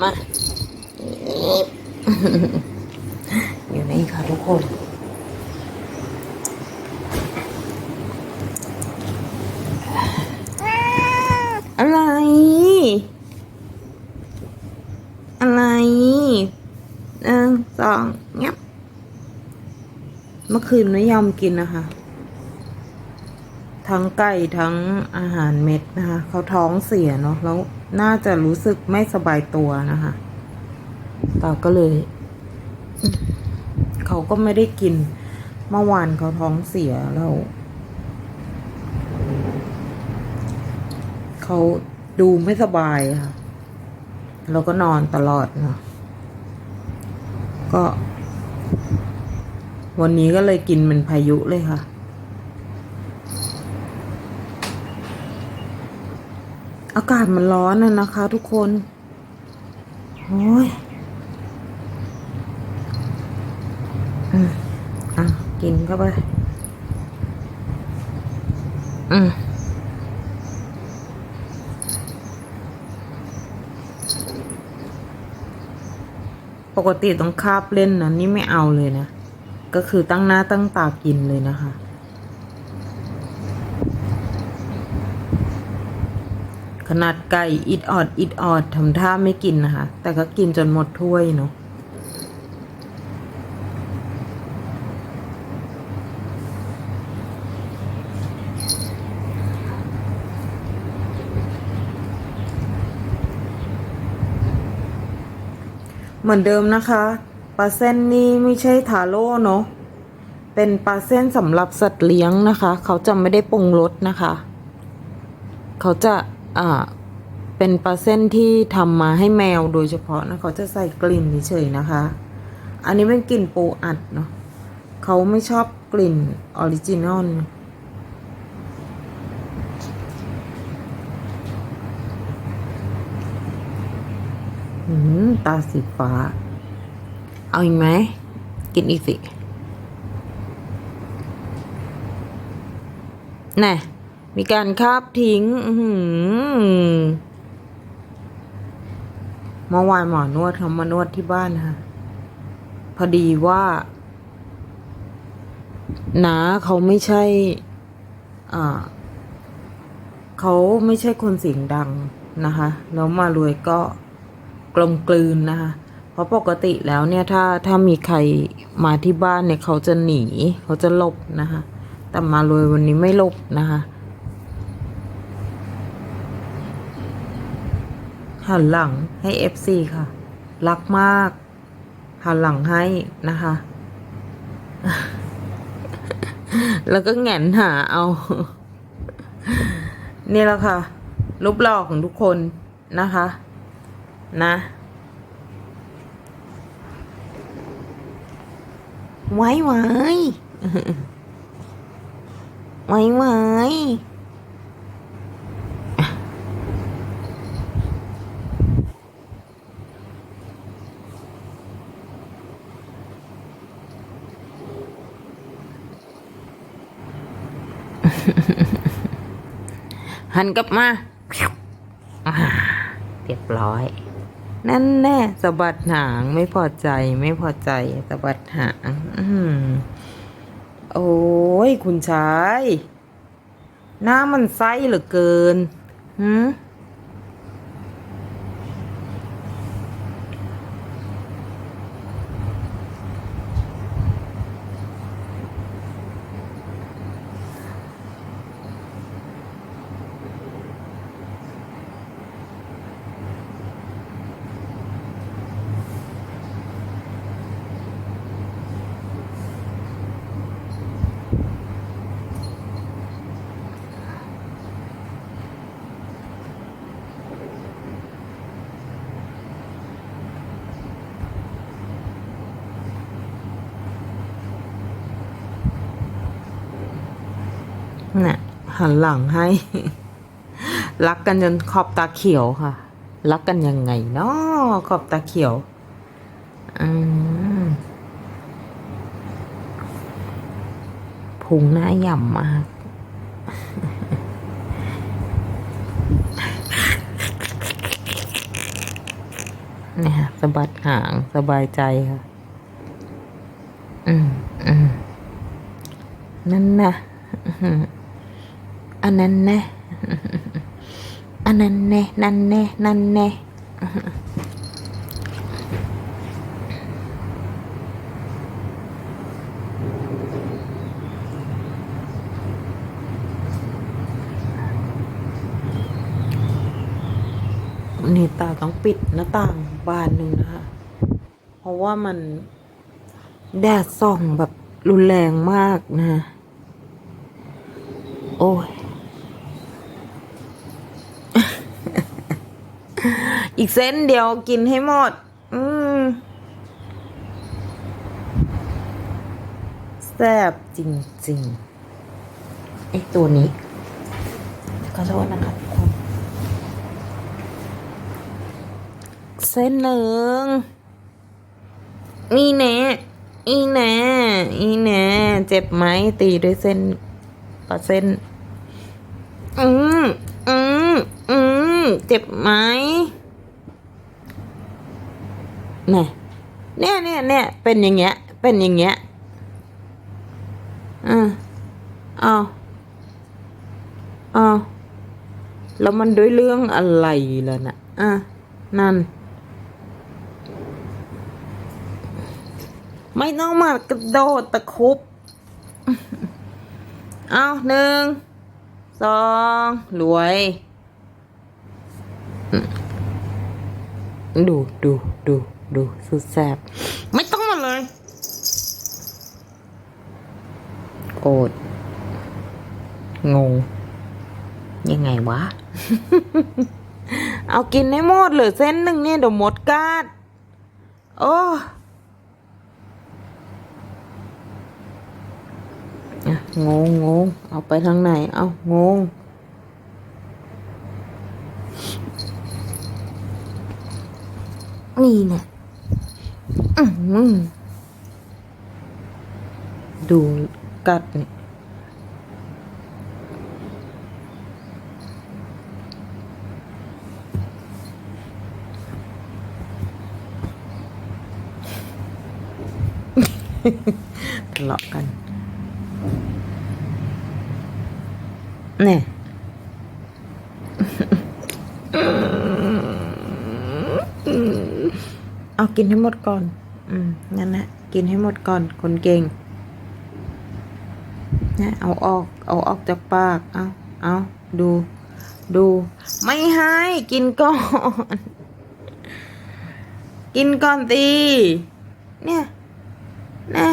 มาอยู่นี่ค่ะทุกคนอะไร อะไรหนึ่งสองเงียบเมื่อคืนไม่ยอมกินนะคะ ทั้งไก่ทั้งอาหารเม็ดนะคะ เขาท้องเสียเนาะแล้ว น่าจะรู้สึกไม่สบายตัวนะคะต่าก็เลย เขาก็ไม่ได้กิน เมื่อวานเขาท้องเสียแล้ว เขาดูไม่สบายค่ะ แล้วก็นอนตลอดเนาะก็ วันนี้ก็เลยกินเป็นพายุเลยค่ะ อากาศมันร้อนน่ะนะคะ ทุกคนโอ้ยอืมอะกินเข้าไปอืมปกติต้องคาบเล่นนะนี่ไม่เอาเลยนะ ก็คือตั้งหน้าตั้งตากินเลยนะคะ ขนาดไก่อิดออดอิดออดทำท่าไม่กินนะคะ แต่ก็กินจนหมดถ้วยเนาะเหมือนเดิมนะคะปลาเส้นนี่ไม่ใช่ทาโร่เนาะเป็นปลาเส้นสำหรับสัตว์เลี้ยงนะคะ เขาจะไม่ได้ปรุงรสนะคะ เขาจะ เป็นปลาเส้นที่ทำมาให้แมวโดยเฉพาะนะเขาจะใส่กลิ่นเฉยๆนะคะ อันนี้เป็นกลิ่นปูอัดเนาะเขาไม่ชอบกลิ่นออริจินอลอืมตาสีฟ้า เอาอีกไหม กินอีกสิน่ มีการคาบทิ้งอืเมื่อวานหมอนวดเขามานวดที่บ้านค่ะ พอดีว่าน้าเขาไม่ใช่ อ่า เขาไม่ใช่คนเสียงดังนะคะแล้วมารวยก็กลมกลืนนะคะ เพราะปกติแล้วเนี่ยถ้าถ้ามีใครมาที่บ้านเนี่ย เขาจะหนี เขาจะหลบนะคะ แต่มารวยวันนี้ไม่หลบนะคะ หันหลังให้ FC ค่ะ รักมาก หันหลังให้นะคะ แล้วก็แงนหาเอา นี่แหละค่ะรูปหล่อของทุกคนนะคะ นะ ไว้ไว้ไว้ไว้ หันกลับมาเรียบร้อย นั่นแน่สะบัดหางไม่พอใจไม่พอใจสะบัดหางโอ้ยคุณชาย หน้ามันไส้เหลือเกิน หืม น่ะหันหลังให้ รักกันจนขอบตาเขียวค่ะ รักกันยังไงเนาะขอบตาเขียวอืมพุงหน้าหย่ำมากเนี่ยค่ะสะบัดหางสบายใจค่ะ อืมอืมนั่นนะ อันนั้นแน่อันนั้นแน่นั่นแน่นั่นแน่นี่ตาต้องปิดหน้าต่างบานหนึ่งนะคะ เพราะว่ามันแดดส่องแบบรุนแรงมากนะ โอ้ย อีกเส้นเดียวกินให้หมด อืมแซ่บจริงๆไอตัวนี้ขอโทษนะคะทุกคนเส้นหนึ่งอีแน่อีแน่อีแน่เจ็บไหมตีด้วยเส้นปะเส้น อืมอืมอืม เจ็บไหมเนี่ยเนี่ยเนี่ยเนี่ยเป็นอย่างเงี้ย เป็นอย่างเงี้ยอ่าเอาเอาแล้วมันด้วยเรื่องอะไรล่ะน่ะอะนั่น ไม่ต้องมากระโดดตะครุบเอาหนึ่งสองรวย ดูดูดูดูสุดแสบไม่ต้องมาเลย โกรธงง ยังไงวะ เอากินให้หมดเหลือเส้นหนึ่งเนี่ยเดี๋ยวหมดกาดโอ้งงงงเอาไปทางไหน เอางง นี่เนี่ยอื้อหือดูกัดเนี่ยทะเลาะกันเนี่ย เอากินให้หมดก่อน อืมงั้นนะกินให้หมดก่อน คนเก่งนะเอาออก เอาออกจากปาก เอาเอาดู ดู ไม่ให้กินก่อน กินก่อนตีเนี่ยนะ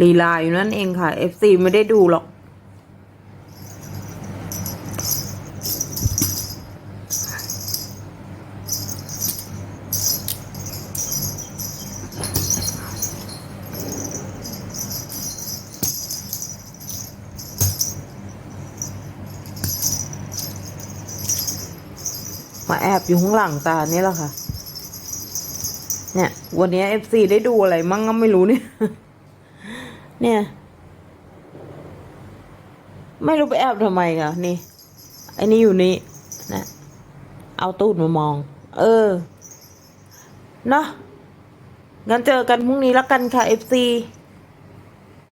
ลีลาอยู่นั่นเองค่ะ FC ไม่ได้ดูหรอก มาแอบอยู่ข้างหลังตานี่แหละค่ะ เนี่ย วันนี้ FC ได้ดูอะไรมั่งก็ไม่รู้เนี่ย เนี่ย ไม่รู้ไปแอบทำไมค่ะนี่ไอ้นี่อยู่นี่นะเอาตูดมามอง เออเนาะงั้นเจอกันพรุ่งนี้แล้วกันค่ะ FC